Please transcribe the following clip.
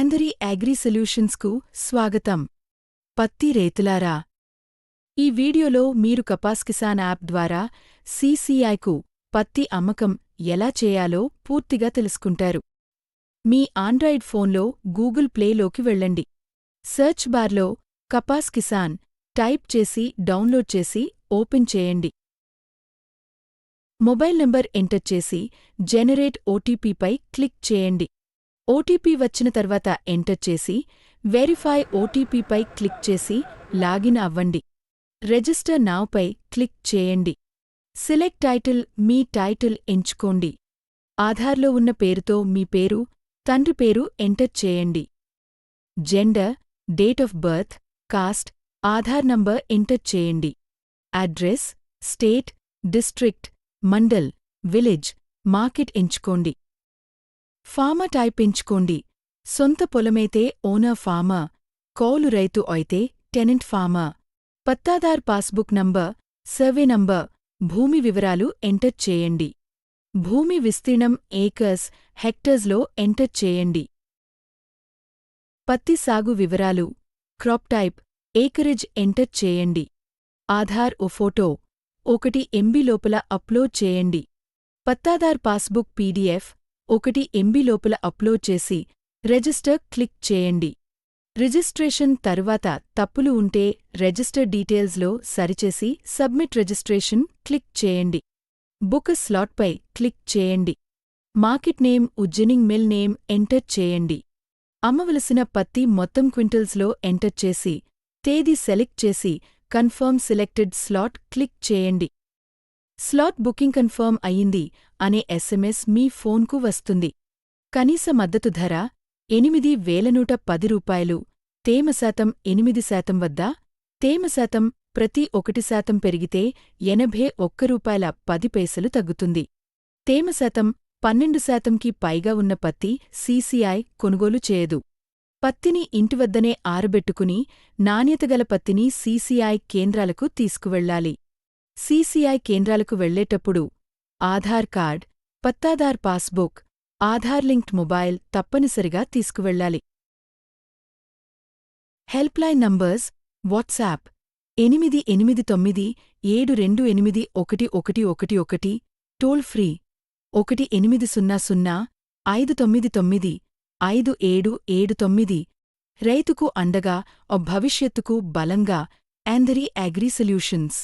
ఆంధరీ agri సొల్యూషన్స్కు స్వాగతం. పత్తి రైతులారా. ఈ వీడియోలో మీరు కపాస్ కిసాన్ యాప్ ద్వారా సీసీఐకు పత్తి అమ్మకం ఎలా చేయాలో పూర్తిగా తెలుసుకుంటారు. మీ ఆండ్రాయిడ్ ఫోన్లో గూగుల్ ప్లేలోకి వెళ్ళండి. సెర్చ్ బార్లో కపాస్ కిసాన్ టైప్ చేసి డౌన్లోడ్ చేసి ఓపెన్ చేయండి. మొబైల్ నంబర్ ఎంటర్ చేసి జెనరేట్ ఓటీపీపై క్లిక్ చేయండి. ఓటీపీ వచ్చిన తర్వాత ఎంటర్ చేసి వెరిఫై ఓటీపీపై క్లిక్ చేసి లాగిన్ అవ్వండి. రిజిస్టర్ నావ్పై క్లిక్ చేయండి. సిలెక్ట్ టైటిల్ మీ టైటిల్ ఎంచుకోండి. ఆధార్లో ఉన్న పేరుతో మీ పేరు తండ్రి పేరు ఎంటర్ చేయండి. Gender date of birth caste Aadhaar number enter చేయండి. Address state district mandal village market ఎంచుకోండి. ఫామ టైప్ ఎంచుకోండి సొంత పొలమైతే ఓనర్ ఫామ కౌలు రైతు అయితే tenant farmer pattadar passbook number survey number భూమి వివరాలు ఎంటర్ చేయండి. భూమి విస్తీర్ణం ఏకర్స్ హెక్టర్స్లో ఎంటర్ చేయండి. పత్తి సాగు వివరాలు క్రాప్ టైప్ ఏకరేజ్ ఎంటర్ చేయండి. ఆధార్ ఓ ఫోటో ఒకటి ఎంబీ లోపల అప్లోడ్ చేయండి. పత్తాదార్ పాస్బుక్ పీడీఎఫ్ ఒకటి ఎంబీ లోపల అప్లోడ్ చేసి రిజిస్టర్ క్లిక్ చేయండి. రిజిస్ట్రేషన్ తరువాత తప్పులు ఉంటే రిజిస్టర్ డీటెయిల్స్లో సరిచేసి సబ్మిట్ రిజిస్ట్రేషన్ క్లిక్ చేయండి. బుక్ స్లాట్పై క్లిక్ చేయండి. Market name ఉజ్జనింగ్ mill name enter చేయండి. అమ్మవలసిన పత్తి మొత్తం క్వింటల్స్లో ఎంటర్ చేసి తేదీ సెలెక్ట్ చేసి కన్ఫర్మ్ సెలెక్టెడ్ స్లాట్ క్లిక్ చేయండి. స్లాట్ బుకింగ్ కన్ఫర్మ్ అయింది అనే ఎస్ఎంఎస్ మీ ఫోన్కు వస్తుంది. కనీస మద్దతు ధర ఎనిమిది వేల నూట పది రూపాయలు తేమ శాతం ఎనిమిది శాతం వద్ద తేమ శాతం ప్రతి ఒకటి శాతం పెరిగితే ఎనభై ఒక్క రూపాయల పది పైసలు తగ్గుతుంది. తేమ శాతం పన్నెండు శాతంకి పైగా ఉన్న పత్తి సీసీఐ కొనుగోలు చేయదు. పత్తిని ఇంటివద్దనే ఆరబెట్టుకుని నాణ్యతగల పత్తిని సీసీఐ కేంద్రాలకు తీసుకువెళ్ళాలి సీసీఐ కేంద్రాలకు వెళ్ళేటప్పుడు Aadhaar card pattadar passbook Aadhaar linked mobile తప్పనిసరిగా తీసుకువెళ్ళాలి హెల్ప్లైన్ నంబర్స్ వాట్సాప్ ఎనిమిది ఎనిమిది తొమ్మిది ఏడు రెండు ఎనిమిది ఒకటి ఒకటి ఒకటి ఒకటి టోల్ ఫ్రీ ఒకటి ఎనిమిది సున్నా సున్నా ఐదు తొమ్మిది తొమ్మిది ఐదు ఏడు ఏడు తొమ్మిది. రైతుకు అండగా ఓ భవిష్యత్తుకు బలంగా ఆంధరీ అగ్రి సొల్యూషన్స్.